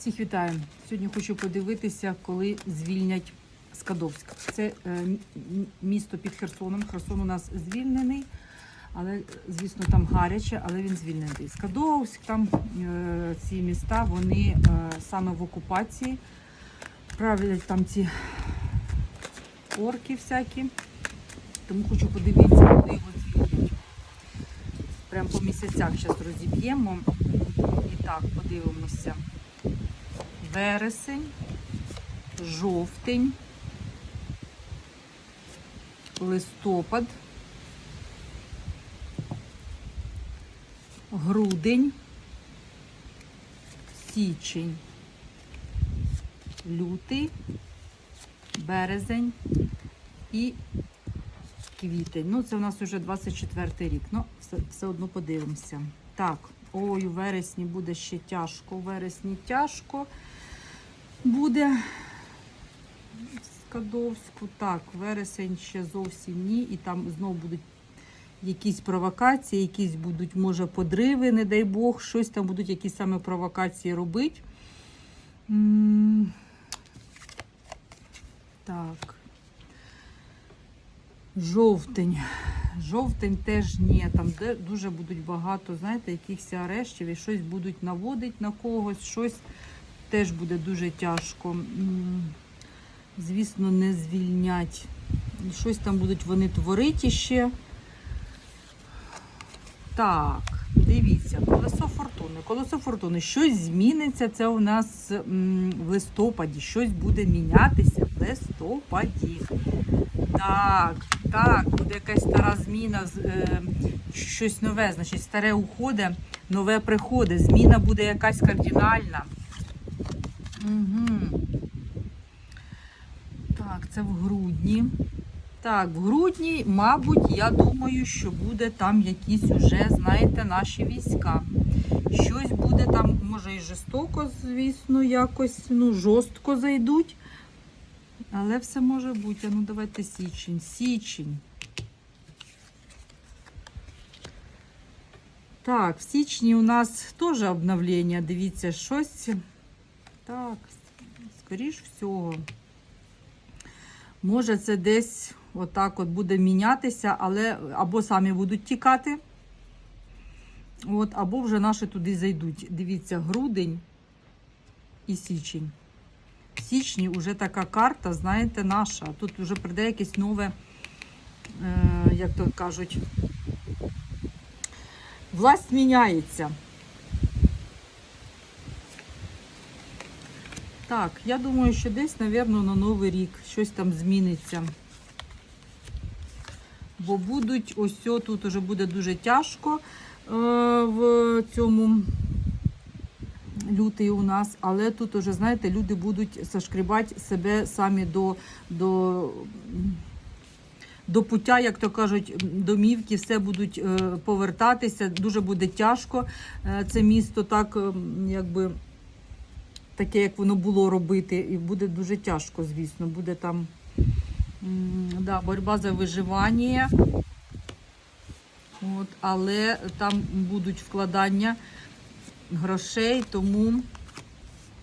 Всіх вітаю. Сьогодні хочу подивитися, коли звільнять Скадовськ. Це е, місто під Херсоном. Херсон у нас звільнений, але звісно там гаряче, але він звільнений. Скадовськ, там е, ці міста, вони е, саме в окупації. Правлять там ці орки всякі. Тому хочу подивитися, коли його звільнять. Прям по місяцях зараз розіб'ємо. І так, подивимося. Вересень, жовтень, листопад, грудень, січень, лютий, березень і квітень. Ну, це у нас вже 24 рік. Ну, все, все одно подивимося. Так, ой, у вересні буде ще тяжко. У вересні тяжко буде в Скадовську. Так, вересень ще зовсім ні. І там знову будуть якісь провокації, якісь будуть, може, подриви, не дай Бог, щось там будуть якісь саме провокації робити. Так. Жовтень. Жовтень теж ні. Там дуже будуть багато, знаєте, якихось арештів і щось будуть наводити на когось, щось теж буде дуже тяжко. Звісно, не звільнять. Щось там будуть вони творити ще. Так, дивіться, колесо фортуни. Колесо фортуни. Щось зміниться. Це у нас в листопаді. Щось буде мінятися в листопаді. Так, так, буде якась стара зміна, е, щось нове, значить, старе уходить, нове приходить. Зміна буде якась кардинальна. Угу. Так, це в грудні. Так, в грудні, мабуть, я думаю, що буде там якісь уже, знаєте, наші війська. Щось буде там, може, і жорстоко, звісно, якось, ну, жорстко зайдуть. Але все може бути. Ну давайте січень. Січень. Так, в січні у нас теж обновлення. Дивіться, щось. Так, скоріш всього. Може, це десь отак от буде мінятися, але або самі будуть тікати, от, або вже наші туди зайдуть. Дивіться, грудень і січень. В січні вже така карта, знаєте, наша. Тут вже прийде якесь нове, е, як то кажуть, власть міняється. Так, я думаю, що десь, напевно, на Новий рік щось там зміниться. Бо будуть ось тут уже буде дуже тяжко е, в цьому лютий у нас, але тут уже, знаєте, люди будуть зашкрібати себе самі до, до, до пуття, як то кажуть, домівки, все будуть е, повертатися. Дуже буде тяжко е, це місто так, е, якби таке, як воно було робити, і буде дуже тяжко, звісно. Буде там да, боротьба за виживання. От, але там будуть вкладання грошей, тому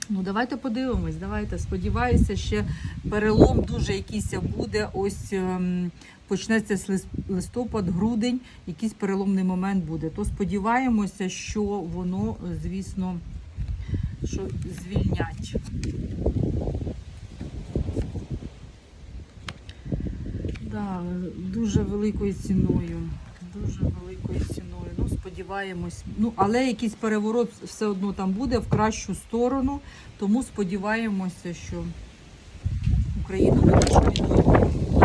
ну, давайте подивимось. Давайте. Сподіваюся, ще перелом дуже якийсь буде. Ось ем, почнеться з листопад, грудень, якийсь переломний момент буде. То сподіваємося, що воно, звісно, що звільнять. Да, дуже великою ціною. Дуже великою ціною. Ну, сподіваємось. Ну, але якийсь переворот все одно там буде в кращу сторону. Тому сподіваємося, що Україна буде.